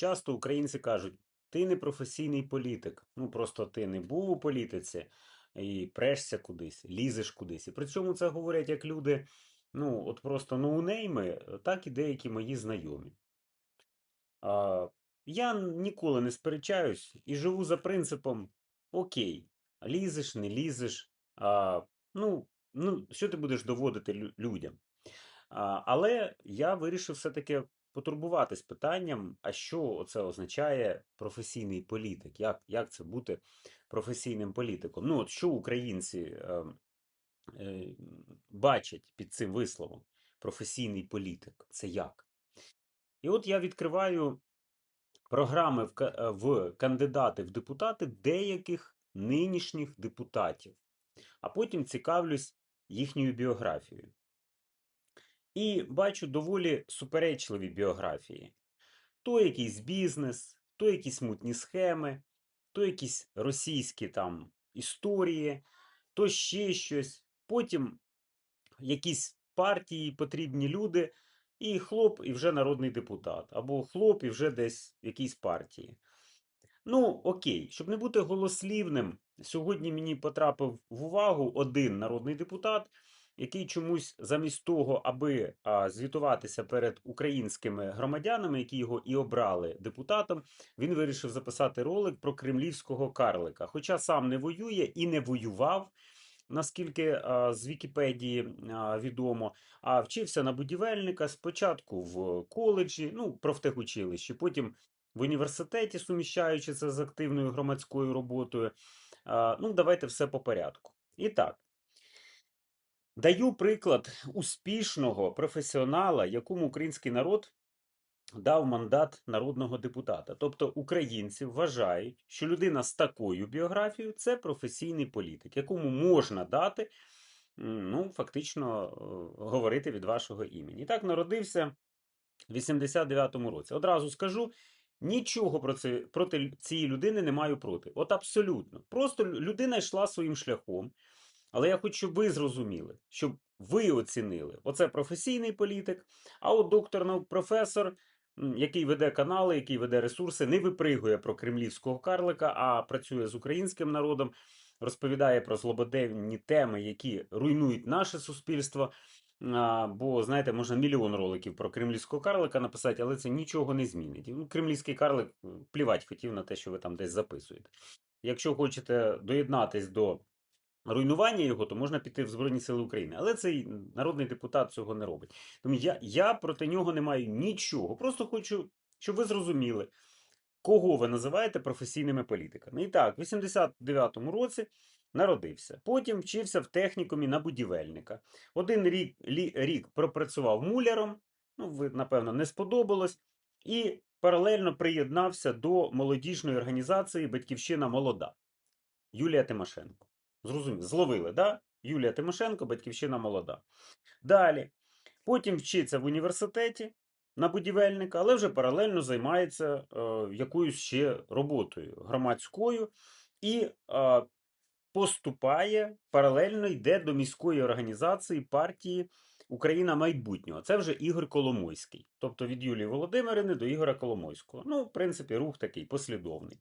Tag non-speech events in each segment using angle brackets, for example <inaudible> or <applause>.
часто українці кажуть, ти не професійний політик. Ну просто ти не був у політиці і прешся кудись, лізеш кудись. І при цьому це говорять як люди, ну, от просто ноунейми, так і деякі мої знайомі. А, я ніколи не сперечаюсь і живу за принципом: окей, лізеш, не лізеш. А, ну, ну, що ти будеш доводити людям? А, але я вирішив все-таки потурбуватись питанням, а що це означає професійний політик? Як, як це бути професійним політиком? Ну, от що українці е, е, бачать під цим висловом? Професійний політик це як? І от я відкриваю програми в, в кандидати в депутати деяких нинішніх депутатів, а потім цікавлюсь їхньою біографією. І бачу доволі суперечливі біографії. То якийсь бізнес, то якісь мутні схеми, то якісь російські там історії, то ще щось. Потім якісь партії, потрібні люди, і хлоп, і вже народний депутат, або хлоп, і вже десь в якійсь партії. Ну, окей, щоб не бути голослівним, сьогодні мені потрапив в увагу один народний депутат, який чомусь замість того, аби звітуватися перед українськими громадянами, які його і обрали депутатом, він вирішив записати ролик про кремлівського карлика. Хоча сам не воює і не воював, наскільки з Вікіпедії відомо, а вчився на будівельника спочатку в коледжі, ну, профтехучилищі, потім в університеті, суміщаючи це з активною громадською роботою. Ну, давайте все по порядку. І так, даю приклад успішного професіонала, якому український народ дав мандат народного депутата. Тобто українці вважають, що людина з такою біографією це професійний політик, якому можна дати, ну, фактично, е, говорити від вашого імені. І так народився в 89-му році. Одразу скажу, нічого про це, проти цієї людини не маю проти. От абсолютно. Просто людина йшла своїм шляхом. Але я хочу, щоб ви зрозуміли, щоб ви оцінили. Оце професійний політик, а от доктор наук професор, який веде канали, який веде ресурси, не випригує про кремлівського карлика, а працює з українським народом, розповідає про злободенні теми, які руйнують наше суспільство. Бо, знаєте, можна мільйон роликів про кремлівського карлика написати, але це нічого не змінить. Ну, Кремлівський карлик плівать хотів на те, що ви там десь записуєте. Якщо хочете доєднатись до руйнування його, то можна піти в Збройні Сили України. Але цей народний депутат цього не робить. Тому я, я проти нього не маю нічого. Просто хочу, щоб ви зрозуміли, кого ви називаєте професійними політиками. І так, в 89-му році народився. Потім вчився в технікумі на будівельника. Один рік, лі, рік пропрацював муляром, ну, ви, напевно, не сподобалось. І паралельно приєднався до молодіжної організації Батьківщина Молода Юлія Тимошенко. Зрозуміло, зловили, да? Юлія Тимошенко, Батьківщина Молода. Далі. Потім вчиться в університеті на будівельника, але вже паралельно займається е, якоюсь ще роботою громадською і е, поступає паралельно йде до міської організації партії Україна майбутнього. Це вже Ігор Коломойський. Тобто від Юлії Володимирівни до Ігора Коломойського. Ну, в принципі, рух такий послідовний.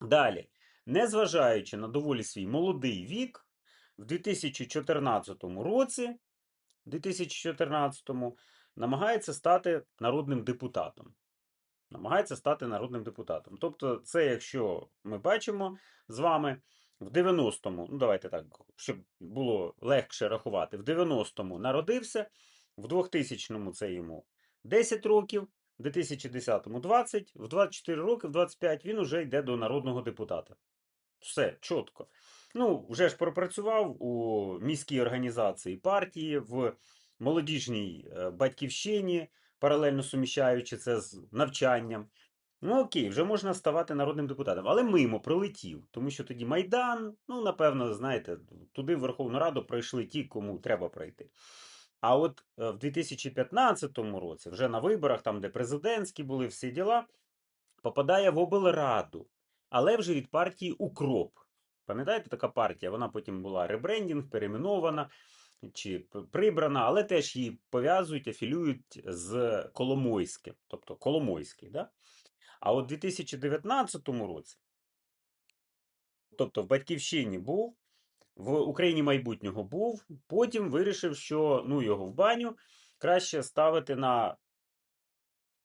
Далі, незважаючи на доволі свій молодий вік, в 2014 році, 2014 намагається стати народним депутатом. Намагається стати народним депутатом. Тобто, це, якщо ми бачимо з вами в 90-му, ну давайте так, щоб було легше рахувати, в 90-му народився, в 2000-му це йому 10 років, в 2010-му 20, в 24 роки, в 25 він уже йде до народного депутата. Все чітко. Ну, вже ж пропрацював у міській організації партії, в молодіжній е, батьківщині, паралельно суміщаючи це з навчанням. Ну, окей, вже можна ставати народним депутатом. Але мимо пролетів, тому що тоді Майдан, ну, напевно, знаєте, туди в Верховну Раду пройшли ті, кому треба пройти. А от е, в 2015 році, вже на виборах, там, де президентські були всі діла, попадає в облраду, але вже від партії Укроп. Пам'ятаєте, така партія? Вона потім була ребрендінг, перейменована чи прибрана, але теж її пов'язують, афілюють з Коломойським, тобто Коломойський. Да? А от у 2019 році, тобто в Батьківщині був, в Україні майбутнього був, потім вирішив, що ну його в баню краще ставити на,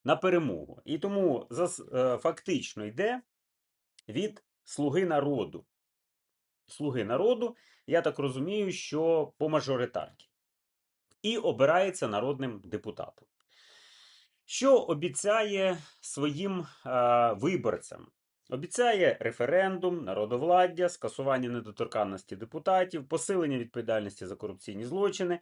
на перемогу. І тому е, фактично йде від слуги народу. Слуги народу, я так розумію, що по мажоритарці. І обирається народним депутатом. Що обіцяє своїм е, виборцям? Обіцяє референдум, народовладдя, скасування недоторканності депутатів, посилення відповідальності за корупційні злочини,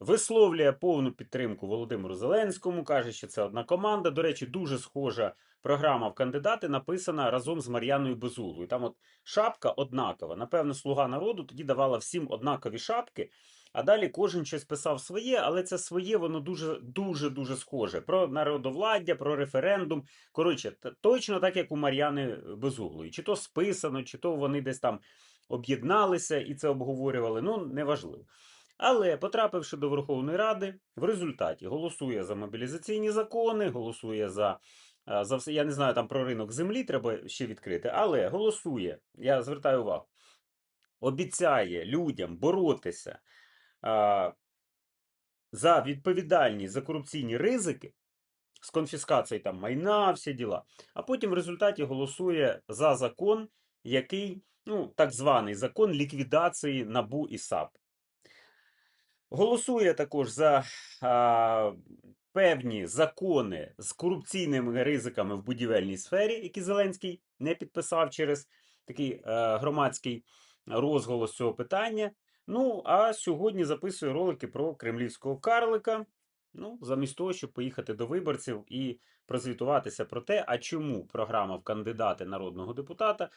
висловлює повну підтримку Володимиру Зеленському, каже, що це одна команда. До речі, дуже схожа програма в кандидати написана разом з Мар'яною Безуглою. Там от шапка однакова. Напевно, слуга народу тоді давала всім однакові шапки. А далі кожен щось писав своє, але це своє воно дуже дуже дуже схоже. Про народовладдя, про референдум. Коротше, точно так, як у Мар'яни Безуглої. Чи то списано, чи то вони десь там об'єдналися і це обговорювали. Ну, неважливо. Але, потрапивши до Верховної Ради, в результаті голосує за мобілізаційні закони, голосує за, за все. Я не знаю, там про ринок землі треба ще відкрити, але голосує, я звертаю увагу, обіцяє людям боротися а, за відповідальність за корупційні ризики з конфіскацією там майна, всі діла. А потім в результаті голосує за закон, який, ну, так званий закон ліквідації НАБУ і САП. Голосує також за а, певні закони з корупційними ризиками в будівельній сфері, які Зеленський не підписав через такий е, громадський розголос цього питання. Ну, а сьогодні записує ролики про кремлівського карлика. Ну, замість того, щоб поїхати до виборців і прозвітуватися про те, а чому програма в кандидати народного депутата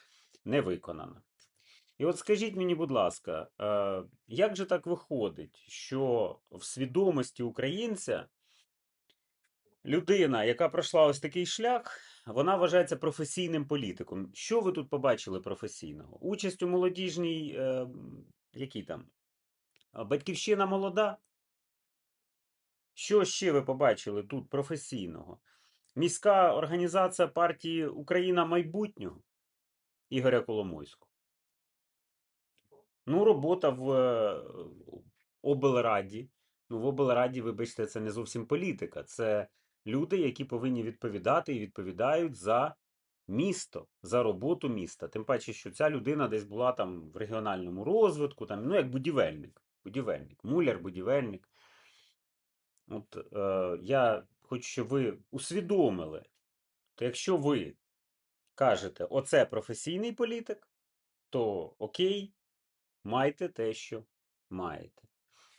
не виконана. І от скажіть мені, будь ласка, е, як же так виходить, що в свідомості українця людина, яка пройшла ось такий шлях, вона вважається професійним політиком. Що ви тут побачили професійного? Участь у молодіжній, е, м, там? Батьківщина молода? Що ще ви побачили тут професійного? Міська організація партії Україна майбутнього Ігоря Коломойського. Ну, робота в е, облраді. Ну, в облраді, вибачте, це не зовсім політика. Це люди, які повинні відповідати і відповідають за місто, за роботу міста. Тим паче, що ця людина десь була там в регіональному розвитку, там, ну, як будівельник. Будівельник, муляр, будівельник. От е, я хочу, щоб ви усвідомили, то якщо ви кажете, оце професійний політик, то окей, майте те, що маєте.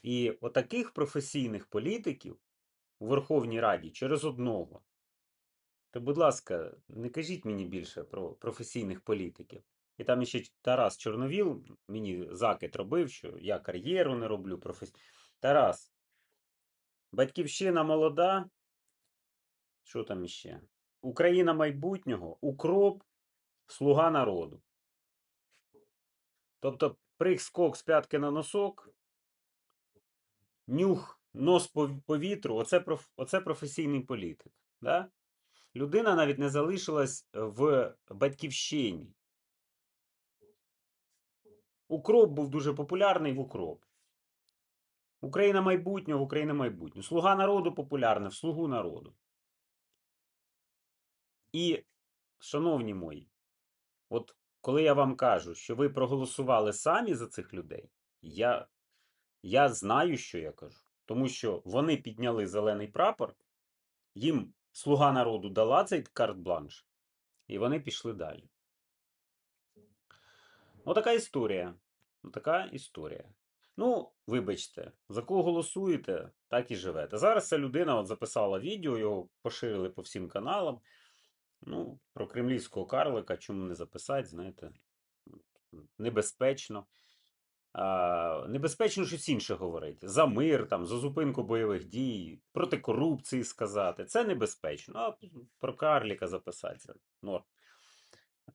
І отаких професійних політиків у Верховній Раді через одного. То, будь ласка, не кажіть мені більше про професійних політиків. І там ще Тарас Чорновіл мені закид робив, що я кар'єру не роблю. Професі... Тарас, батьківщина молода. Що там іще? Україна майбутнього, укроп, слуга народу. Тобто прих скок з п'ятки на носок, нюх, нос по повітру оце, оце професійний політик. Да? Людина навіть не залишилась в батьківщині. Укроп був дуже популярний в укроп. Україна майбутнього, Україна майбутнього. Слуга народу популярна, в слугу народу. І, шановні мої, от коли я вам кажу, що ви проголосували самі за цих людей, я, я знаю, що я кажу. Тому що вони підняли зелений прапор, їм слуга народу дала цей карт-бланш, і вони пішли далі. Отака історія. Отака історія. Ну, вибачте, за кого голосуєте, так і живете. Зараз ця людина от записала відео, його поширили по всім каналам. Ну, про кремлівського карлика, чому не записати, знаєте, небезпечно. А, небезпечно щось інше говорити. За мир, там, за зупинку бойових дій, проти корупції сказати. Це небезпечно. А про карліка записатися. Норм.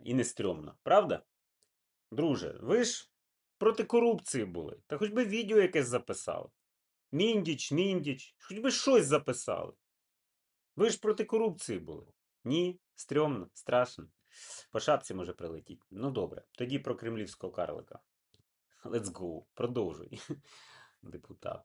І не стрьомно. Правда? Друже, ви ж проти корупції були. Та хоч би відео якесь записали. Міндіч, міндіч, хоч би щось записали. Ви ж проти корупції були. Ні, стрьомно, страшно. По шапці може прилетіти. Ну добре, тоді про кремлівського карлика. Let's go. Продовжуй. <laughs> Депутат.